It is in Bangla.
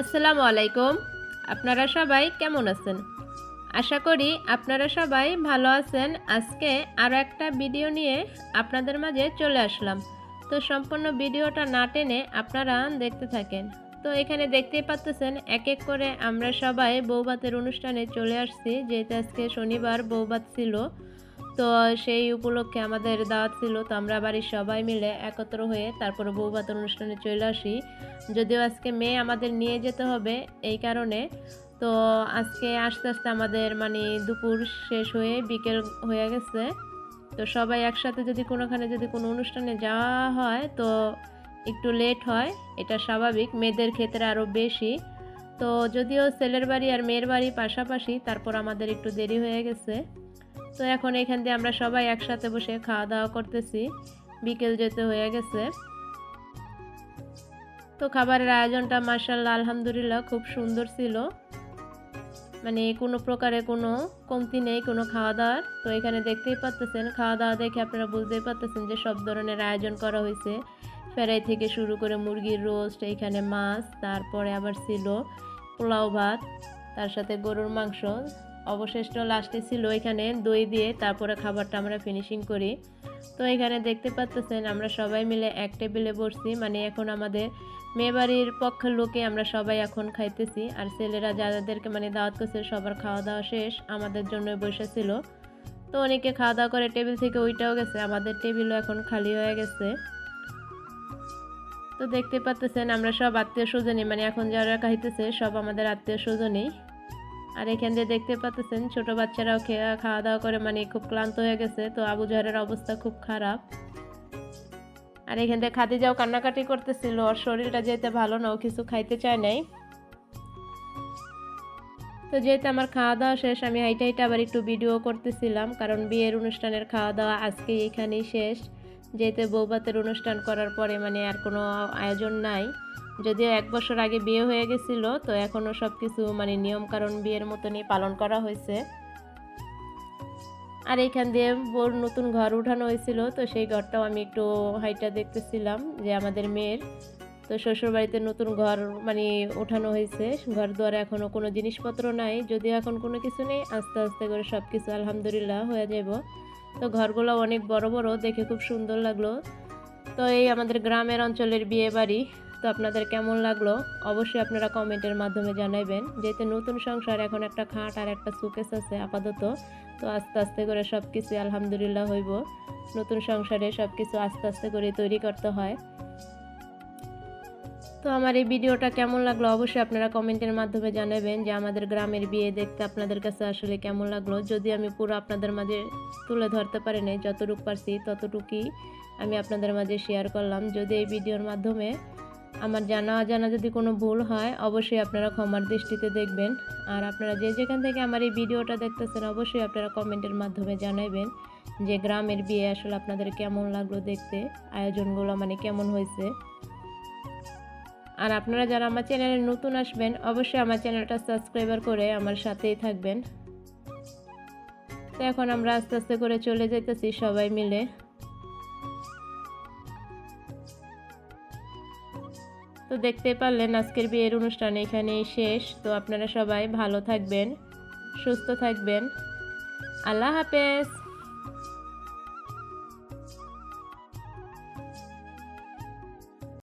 আসসালামু আলাইকুম। আপনারা সবাই কেমন আছেন? আশা করি আপনারা সবাই ভালো আছেন। আজকে আরও একটা ভিডিও নিয়ে আপনাদের মাঝে চলে আসলাম। তো সম্পূর্ণ ভিডিওটা না টেনে আপনারা দেখতে থাকেন। তো এখানে দেখতেই পাচ্তেছেন এক এক করে আমরা সবাই বৌবাতের অনুষ্ঠানে চলে আসছি। যেহেতু আজকে শনিবার বৌবাত ছিল তো সেই উপলক্ষে আমাদের দাওয়াত ছিল, তো আমরা বাড়ির সবাই মিলে একত্র হয়ে তারপরে বৌবাতের অনুষ্ঠানে চলে আসি। যদিও আজকে মেয়ে আমাদের নিয়ে যেতে হবে এই কারণে। তো আজকে আস্তে আস্তে আমাদের মানে দুপুর শেষ হয়ে বিকেল হয়ে গেছে। তো সবাই একসাথে যদি কোনোখানে যদি কোনো অনুষ্ঠানে যাওয়া হয়, তো একটু লেট হয়, এটা স্বাভাবিক, মেয়েদের ক্ষেত্রে আরও বেশি। তো যদিও ছেলের বাড়ি আর মেয়ের বাড়ি পাশাপাশি, তারপর আমাদের একটু দেরি হয়ে গেছে। তো এখন এখান দিয়ে আমরা সবাই একসাথে বসে খাওয়া দাওয়া করতেছি। বিকেল যেতে হয়ে গেছে। তো খাবারের আয়োজনটা মার্শাল্লাহ আলহামদুলিল্লাহ খুব সুন্দর ছিল। মানে কোনো প্রকারে কোনো কমতি নেই, কোনো খাওয়া দাওয়ার। তো এখানে দেখতেই পাচ্তেছেন, খাওয়া দাওয়া দেখে আপনারা বুঝতেই পারতেছেন যে সব ধরনের আয়োজন করা হয়েছে। ফেরাই থেকে শুরু করে মুরগির রোস্ট এইখানে মাছ, তারপরে আবার ছিল পোলাও ভাত, তার সাথে গরুর মাংস। অবশিষ্ট লাস্টে ছিল এখানে, দই দিয়ে তারপরে খাবারটা আমরা ফিনিশিং করি। তো এখানে দেখতে পাচ্তেছেন, আমরা সবাই মিলে এক টেবিলে বসছি মানে এখন আমাদের মেয়েবাড়ির পক্ষের লোকে আমরা সবাই এখন খাইতেছি। আর ছেলেরা যাদেরকে মানে দাওয়াত করছে, সবার খাওয়া দাওয়া শেষ, আমাদের জন্য বসেছিল। তো অনেকে খাওয়া দাওয়া করে টেবিল থেকে ওইটাও গেছে, আমাদের টেবিলও এখন খালি হয়ে গেছে। তো দেখতে পাচ্তেছেন, আমরা সব আত্মীয় স্বজনই মানে এখন যারা খাইতেছে, সব আমাদের আত্মীয় স্বজনই। আর এখান দিয়ে দেখতে পাচ্তেছেন, ছোট বাচ্চারাও খাওয়া দাওয়া করে মানে খুব ক্লান্ত হয়ে গেছে। তো আবু জহরের অবস্থা খুব খারাপ। আর এখান থেকে খাদিজাও কান্নাকাটি করতেছিল, ওর শরীরটা যেতে ভালো না, ও কিছু খাইতে চায় নাই। তো যেহেতু আমার খাওয়া দাওয়া শেষ, আমি হাইটা হাইটা আবার একটু ভিডিও করতেছিলাম, কারণ বিয়ের অনুষ্ঠানের খাওয়া দাওয়া আজকে এখানেই শেষ। যেহেতু বৌবাতের অনুষ্ঠান করার পরে মানে আর কোনো আয়োজন নাই। যদিও এক বছর আগে বিয়ে হয়ে গেছিল, তো এখনও সব কিছু মানে নিয়ম কারণ বিয়ের মতনই পালন করা হয়েছে। আর এইখান দিয়ে বোর নতুন ঘর উঠানো হয়েছিল, তো সেই ঘরটাও আমি একটু হাইটা দেখতেছিলাম যে আমাদের মেয়ের। তো শ্বশুরবাড়িতে নতুন ঘর মানে ওঠানো হয়েছে ঘর দুয়ারে এখনও কোনো জিনিসপত্র নাই, যদিও এখন কোনো কিছু নেই, আস্তে আস্তে করে সব কিছু আলহামদুলিল্লাহ হয়ে যাব তো ঘরগুলো অনেক বড় বড়, দেখে খুব সুন্দর লাগল। তো এই আমাদের গ্রামের অঞ্চলের বিয়ে বাড়ি তো আপনাদের কেমন লাগল? অবশ্যই আপনারা কমেন্টের মাধ্যমে জানাবেন যেহেতু নতুন সংসার, এখন একটা খাট আর একটা সুকেস আছে আপাতত। তো আস্তে আস্তে করে সব কিছু আলহামদুলিল্লাহ হইব। নতুন সংসারে সব কিছু আস্তে আস্তে করে তৈরি করতে হয়। তো আমার এই ভিডিওটা কেমন লাগল? অবশ্যই আপনারা কমেন্টের মাধ্যমে জানাবেন যে আমাদের গ্রামের বিয়ে দেখতে আপনাদের কাছে আসলে কেমন লাগল। যদি আমি পুরো আপনাদের মাঝে তুলে ধরতে পারি নাই, যতটুকু পারছি ততটুকুই আমি আপনাদের মাঝে শেয়ার করলাম। যদি এই ভিডিওর মাধ্যমে আমার জানা অজানা যদি কোনো ভুল হয়, অবশ্যই আপনারা ক্ষমার দৃষ্টিতে দেখবেন। আর আপনারা যে যেখান থেকে আমার এই ভিডিওটা দেখতেছেন, অবশ্যই আপনারা কমেন্টের মাধ্যমে জানাবেন যে গ্রামের বিয়ে আসলে আপনাদের কেমন লাগল দেখতে, আয়োজনগুলো মানে কেমন হয়েছে। আর আপনারা যারা আমার চ্যানেলে নতুন আসবেন, অবশ্যই আমার চ্যানেলটা সাবস্ক্রাইবার করে আমার সাথেই থাকবেন। তো এখন আমরা আস্তে আস্তে করে চলে যেতেছি সবাই মিলে। তো দেখতে পারলেন আজকের বিয়ের অনুষ্ঠান এখানেই শেষ। তো আপনারা সবাই ভালো থাকবেন, সুস্থ থাকবেন। আল্লাহ হাফেজ।